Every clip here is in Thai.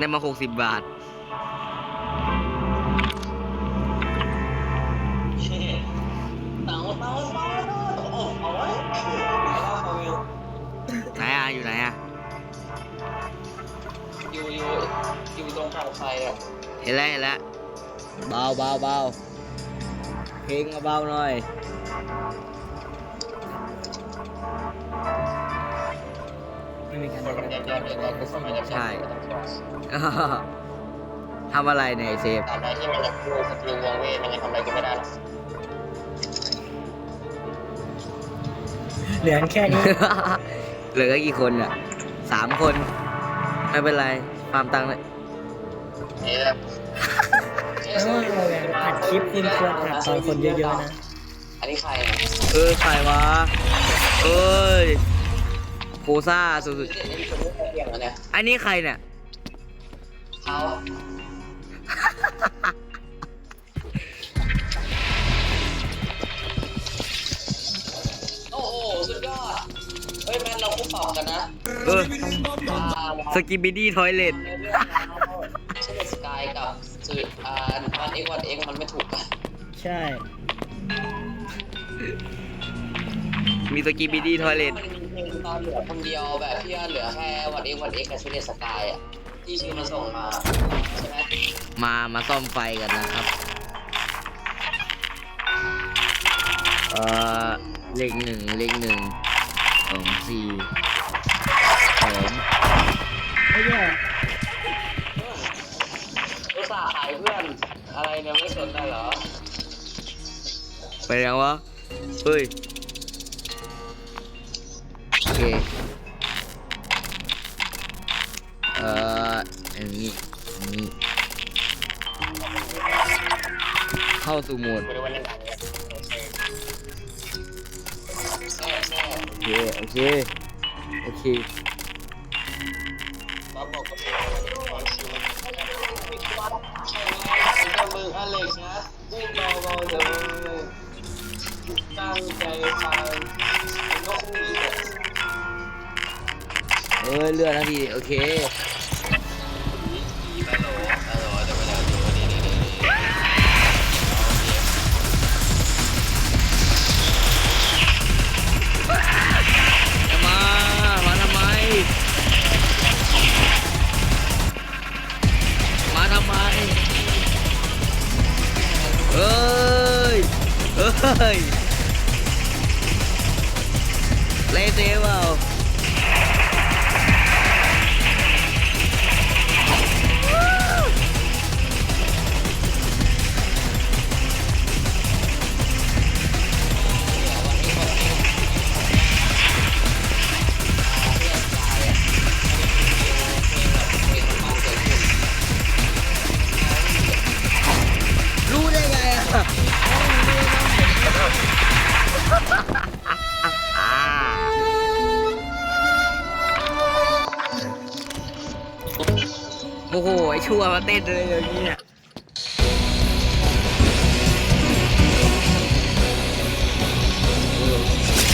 บร้อยได้มาหกสิบบาทเต่าเต่าเต่าโอ้โหเอาไว้เอาอยู่ไหนอะ อยู่ไหนอะ อยู่อยู่อยู่ตรงทางไฟอะเห็นแล้วเห็นแล้วเบาเบาเบาเพลงเบาหน่อย ไม่มีการคนมันย้อนๆเดี๋ยวเราก็สมัยจะใช่ทำอะไรเนี่ยไอ้เซฟตามได้ที่มันจะดูศัตรูวงเวทมันยังทำอะไรก็ไม่ได้หรอกเหลือแค่นี้เหลือกี่คนอะสามคน ไม่เป็นไรฟาร์มตังค์เลยนี่แหละเอออัดคลิปคุณควรอัดตอนคนเยอะๆนะ อันนี้ใครอะเออใครวะ เอ้ย โคซ่าสุดเด็กนี่คนไม่เคยเรียนแล้วเนี่ยๆอันนี้ใครเนี่ยเขาโอ้โหสุดยอดเฮ้ยแมนเราคู่ปรับกันนะเอออ่าสกิบิดี้ทอยเลตในเรื่องราวเช่นสกายกับสื่ออ่าวันเอ็กวันเอ็กมันไม่ถูกกันใช่ มีสกิบิดี้ทอยเลตมันมี ตอนเหลือคนเดียวแบบที่ว่าเหลือแค่วันเอ็กวันเอ็กกับเช่นสกายอะที่ชื่อมันส่งมาใช่ไหมมามาซ่อมไฟกันนะครับ เอ่อเลขหนึ่งเลขหนึ่งสองสี่สองไม่แย่อุตส่าห์ขายเพื่อนอะไรเนี่ยไม่สนได้เหรอ ไปยังวะเฮ้ยโอ เคเอ่ออันนี้อันนี้ เข้าสู่โหมดไม่ได้วันนั้นดังเนี่ยแซ่แซ่โอเค โอเค โอเคบ๊อบบอกกับพี่ว่าคิวมันใช่ไหมก็มึงอเล็กนะวิ่งเบาๆเดี๋ยวตั้งใจฟัง เอ้ยเลื่อนะพี่โอเค โอ้โหไอชั่วมาเต้นเลยอย่างนี้เนี่ย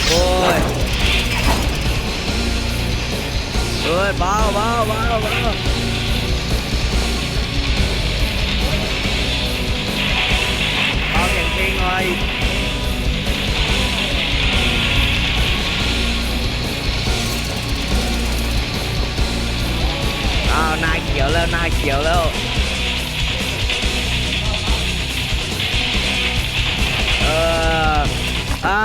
โอ้ยเฮ้ยเบาเบาเบาเบาเบาอย่างเพลงหน่อย แล้วหน้าเขียวแล้ว เอออ่า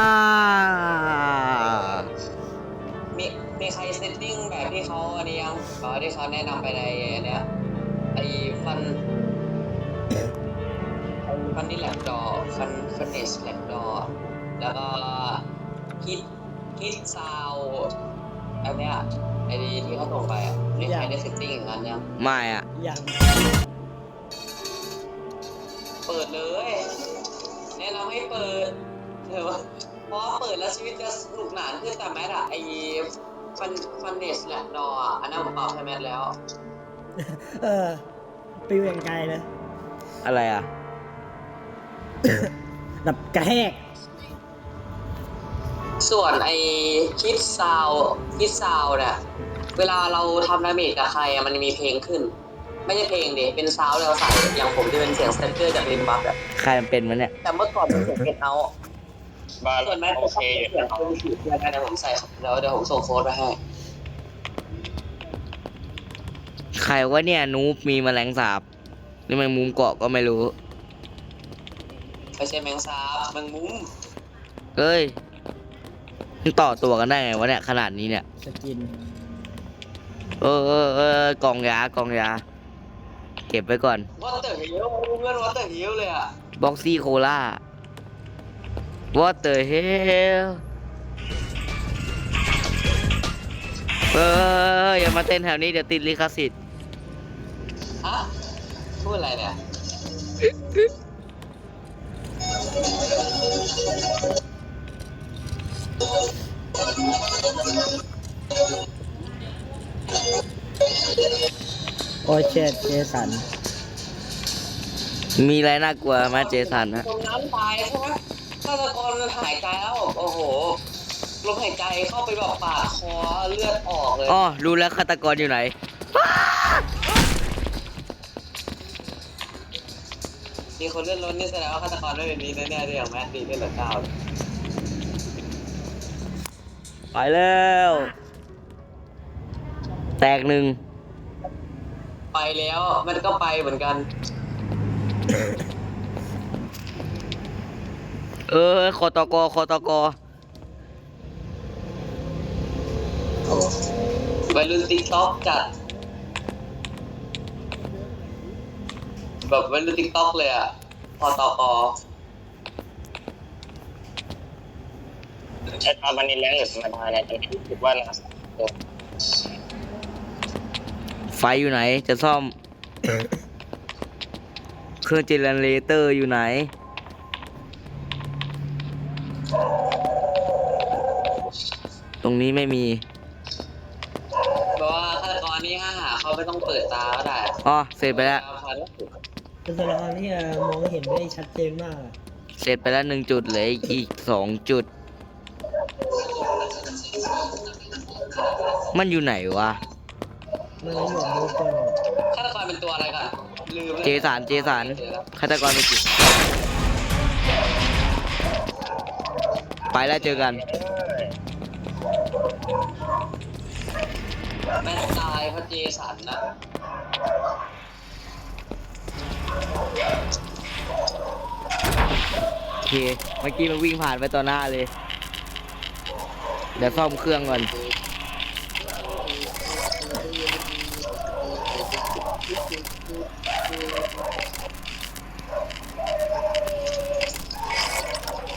มีมีใครเซตติ้งแบบที่เขาอันนี้ยังอ๋อที่เขาแนะนำไปในอันเนี้ยไอ้ฟันฟันนี่แลบดอฟันฟันเนสแลบดอแล้วก็ฮิตฮิตซาวอันเนี้ย ไอ้ที่เขาส่งไปอะมีใครได้เซตติ้งอย่างนั้นยังไม่อะอย่างเปิดเลยแนะนำให้เปิดเถอะว่าเพราะว่าเปิดแล้วชีวิตจะสนุกหนานขึ้นแต่แมทอะไอฟันฟันเนสแลบดออะอันนั้นผมตอบให้แมทแล้ว เออปิวอย่างไกลเลย อะไรอะ แบบกระแหก ส่วนไอคิดซาวคิดซาวเนี่ยเวลาเราทำดาเมจกับใครอะมันมีเพลงขึ้น ไม่ใช่เพลงดิเป็นซาวด์เราใส่อย่างผมจะเป็นเสียงสเตนเกอร์จากลิมบักอะใครมันเป็นมันเนี่ยแต่เมื่อก่อนเป็นเสียงเก็ตเอาบ้านส่วนแม่โอก็เคเสียงคนฉีดเพื่อนกันเดี๋ยวผมใส่แล้วเดี๋ยวผมส่งโค้ดไปให้ใครว่าเนี่ยนูบมีแมลงสาบนี่มันมุมเกาะก็ไม่รู้ไม่ใช่แมงสาบแมงมุมเอ้ย มันต่อตัวกันได้ไงวะเนี่ยขนาดนี้เนี่ย สกินเออเออเออกล่องยากล่องยา เก็บไว้ก่อน วอเตอร์ฮิลเพื่อนวอเตอร์ฮิลเลยอะบ็อกซี่โคล่า What the hell เอออย่ามาเต้นแถวนี้เดี๋ยวติดลิขสิทธิ์ ฮะพูดอะไรเนี่ย โอเชตเจสัน มีอะไรน่ากลัวไหมเจสันฮะจมน้ำตายใช่ไหมฆาตกรมันหายใจแล้ว โอ้โห ลมหายใจเข้าไปแบบปาดคอเลือดออกเลย อ๋อ รู้แล้วฆาตกรอยู่ไหน มีคนเลื่อนรถนี่แสดงว่าฆาตกรไม่เป็นนี้แน่ๆด้วยอย่างแมดดีเลื่อนเหลือเก้า ไปแล้ว แตกหนึ่งไปแล้วมันก็ไปเหมือนกัน เออคอตกคอตกวัยรุ่นติ๊กต็อกจัด แบบวัยรุ่นติ๊กต็อกเลยอะพอตอก ใช้ตามมันนี่แรงหรือธรรมดาเนี่ยจะรู้สึกว่านะไฟอยู่ไหน จะซ่อม เครื่องเจเนเรเตอร์อยู่ไหน ตรงนี้ไม่มีเพราะว่าฆาตกรนี่ถ้าหาเขาไม่ต้องเปิดตาก็ได้อ๋อเสร็จไปแล้ว เป็นตัวละครที่มองเห็นได้ชัดเจนมากอะ เสร็จไปแล้วหนึ่งจุดเหลืออีกสองจุด มันอยู่ไหนวะ มันเลยอยู่มูฟก่อนฆาตกรเป็นตัวอะไรกันลืมเจสัน เจสันฆาตกรเป็นจุดไปแล้วเจอกัน แม่งตายเพราะเจสันนะโอเค เมื่อกี้มันวิ่งผ่านไปต่อหน้าเลย เดี๋ยวซ่อมเครื่องก่อน โอ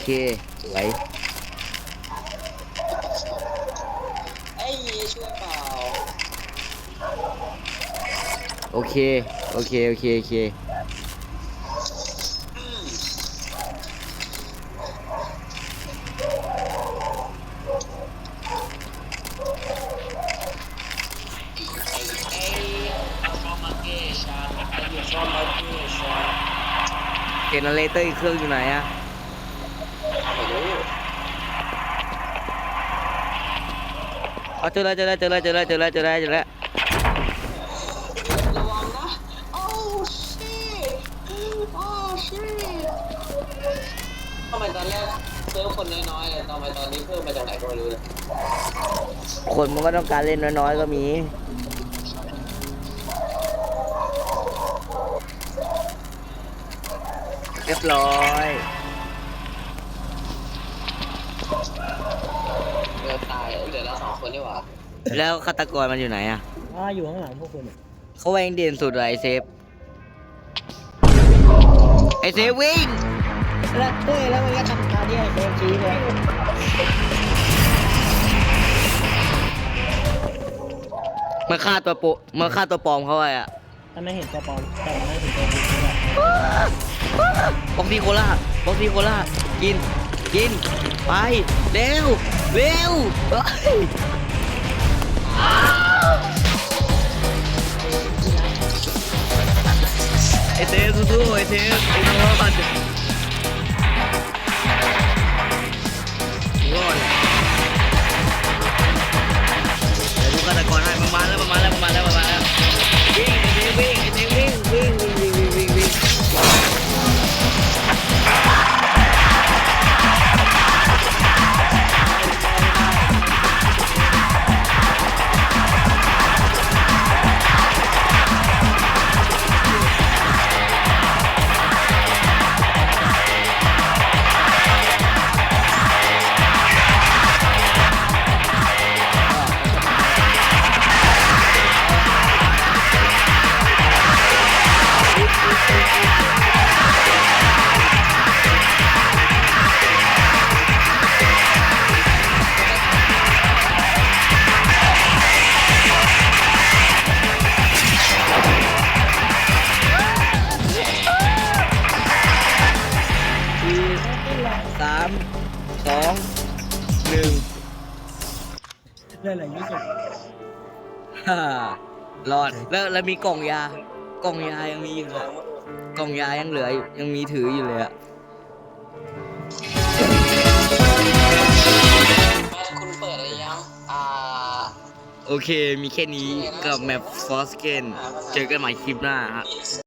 เคสวยไอ้ยีช่วยเปล่าโอเค โอเค โอเค โอเคไอ้ฟอร์มาเกชาไอ้ยูฟอร์มาเกชาเจเนเรเตอร์อีกเครื่องอยู่ไหนอะ ไม่รู้ เอาเจอแล้วเจอแล้วเจอแล้วเจอแล้วเจอแล้วเจอแล้วเจอแล้วระวังนะ โอ้ชิตโอ้ชิตทำไมตอนแรกเซิร์ฟคนน้อยๆเลยทำไมตอนนี้เพิ่มมาจากไหนก็ไม่รู้เลยคนมันก็ต้องการเล่นน้อยๆก็มี เรียบร้อย เดี๋ยวตายเหลือเราสองคนนี่หว่าแล้วฆาตกรมันอยู่ไหนอะอ่าอยู่ข้างหลังพวกคุณอะเขาแวงเด่นสุดเลยไอเซฟไอเซฟวิ่งแล้วเต้ยแล้วมันก็ทำตาที่ไอ้เซฟชี้เลยมันฆ่าตัวโปมันฆ่าตัวปลอมเขาไว้อะถ้าไม่เห็นตัวปลอมแต่มันไม่เห็นตัวจริงด้วยบ็อกซี่โคล่าบ็อกซี่โคล่ากินกิน ไป เร็ว เร็วเฮ้ยไอเซฟสู้ไอเซฟไอโนอดรอดเดี๋ยวดูฆาตกรให้มันาม เรื่องอะไรยี่สิบฮ่ารอดแล้วแล้วมีกล่องยากล่องยายังมีอยู่เลยกล่องยายังเหลืออยู่ยังมีถืออยู่เลยอะแมทคุณเปิดอะไรยังอ่าโอเคมีแค่นี้กับแมปฟอสเกนเจอกันใหม่คลิปหน้าฮะ